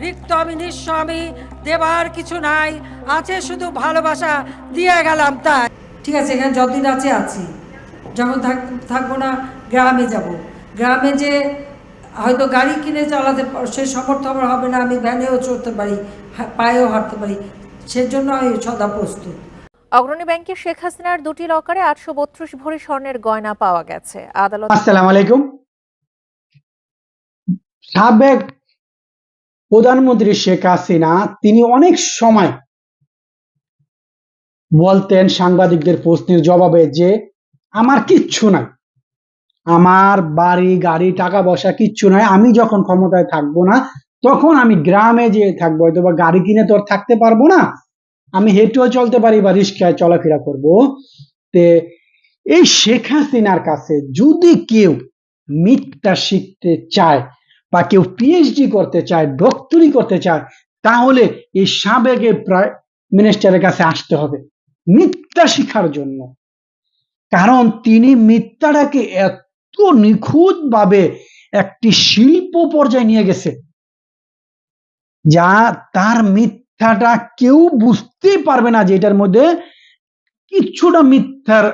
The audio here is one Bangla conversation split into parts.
রিক্ত আমি নিঃস্ব আমি দেবার কিছু নাই। আছে শুধু ভালোবাসা দিয়ে গেলাম তাই। ঠিক আছে এখানে যতদিন আছে আছি। যখন থাক থাকব না গ্রামে যাব। গ্রামে যে হয়তো গাড়ি কিনে চালাতে পার- সে সামর্থ্য আমার হবে না আমি ভ্যানেও চড়তে পারি পায়েও হাঁটতে পারি। সেজন্য আমি সদা প্রস্তুত। অগ্রণী ব্যাংকে শেখ হাসিনার দুটি লকারে আটশো বত্রিশ ভরি স্বর্ণের গয়না পাওয়া গেছে। আদালত আসসালামু আলাইকুম। সাবেক প্রধানমন্ত্রী শেখ হাসিনা, তিনি অনেক সময় বলতেন সাংবাদিকদের প্রশ্নের জবাবে যে, আমার কিচ্ছু নাই। আমার বাড়ি, গাড়ি, টাকা পয়সা কিচ্ছু নাই। আমি যখন ক্ষমতায় থাকব না, তখন আমি গ্রামে যেয়ে থাকব। হয়তো বা গাড়ি কিনে তো আর থাকতে পারব না। আমি হেঁটেও চলতে পারি বা রিক্সায় চলাফেরা করব। তে এই শেখ হাসিনার কাছে যদি কেউ মিথ্যা শিখতে চায় বা কেউ পিএইচডি করতে চায় ডক্টরি করতে চায়, তাহলে এই সাবেকে প্রায় মিনিস্টারের কাছে আসতে হবে মিথ্যা শিখার জন্য। কারণ তিনি মিথ্যাটাকে এত নিখুঁত ভাবে একটি শিল্প পর্যায়ে নিয়ে গেছে যা তার মিথ্যাটা কেউ বুঝতেই পারবে না যে এটার মধ্যে কিছুটা মিথ্যার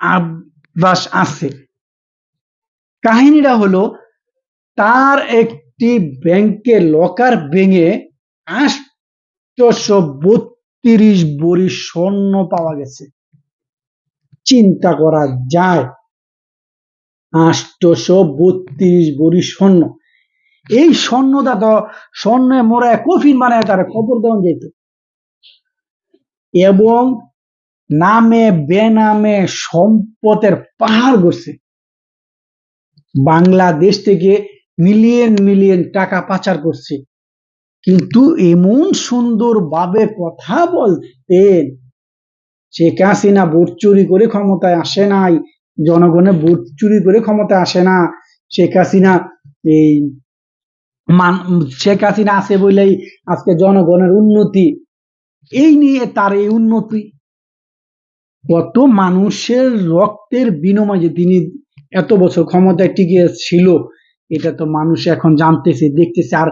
আভাস আছে। কাহিনীটা হলো তার একটি ব্যাংকে লকার ভেঙে আটশো বত্রিশ বড়ি স্বর্ণ পাওয়া গেছে। চিন্তা করা যায়। আটশো বত্রিশ বড়ি স্বর্ণ। এই স্বর্ণটা তো স্বর্ণে মোড়ায় কফিন বানায় তারা খবর দেওয়া যেত। এবং নামে বেনামে সম্পদের পাহাড় গড়ছে। বাংলাদেশ থেকে মিলিয়ন মিলিয়ন টাকা পাচার করছে। কিন্তু এমন সুন্দর ভাবে কথা বলতেন শেখ হাসিনা ভোট চুরি করে ক্ষমতায় আসে নাই জনগণের ভোট চুরি করে ক্ষমতায় আসে না, শেখ হাসিনা এই মান, শেখ হাসিনা আছে বলেই আজকে জনগণের উন্নতি। এই নিয়ে তার এই উন্নতি। কত মানুষের রক্তের বিনিময়ে তিনি এত বছর ক্ষমতায় টিকে ছিল এটা তো মানুষ এখন জানতেছে, দেখতেছে আর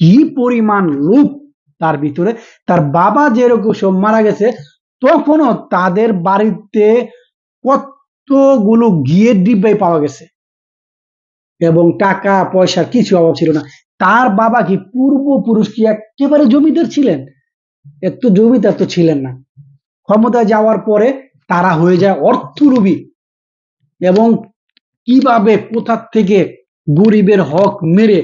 কি পরিমাণ লোক তার ভিতরে। তার বাবা যেরকম সব মারা গেছে, তখনও তাদের বাড়িতে কতগুলো ঘিয়ের ডিব্বাই পাওয়া গেছে। এবং টাকা পয়সার কিছু অভাব ছিল না। তার বাবা কি পূর্বপুরুষ কি একেবারে জমিদার ছিলেন? এত জমিদার তো ছিলেন না। ক্ষমতায় যাওয়ার পরে তারা হয়ে যায় অর্থলোভী এবং কীভাবে কোথা থেকে গরিবের হক মেরে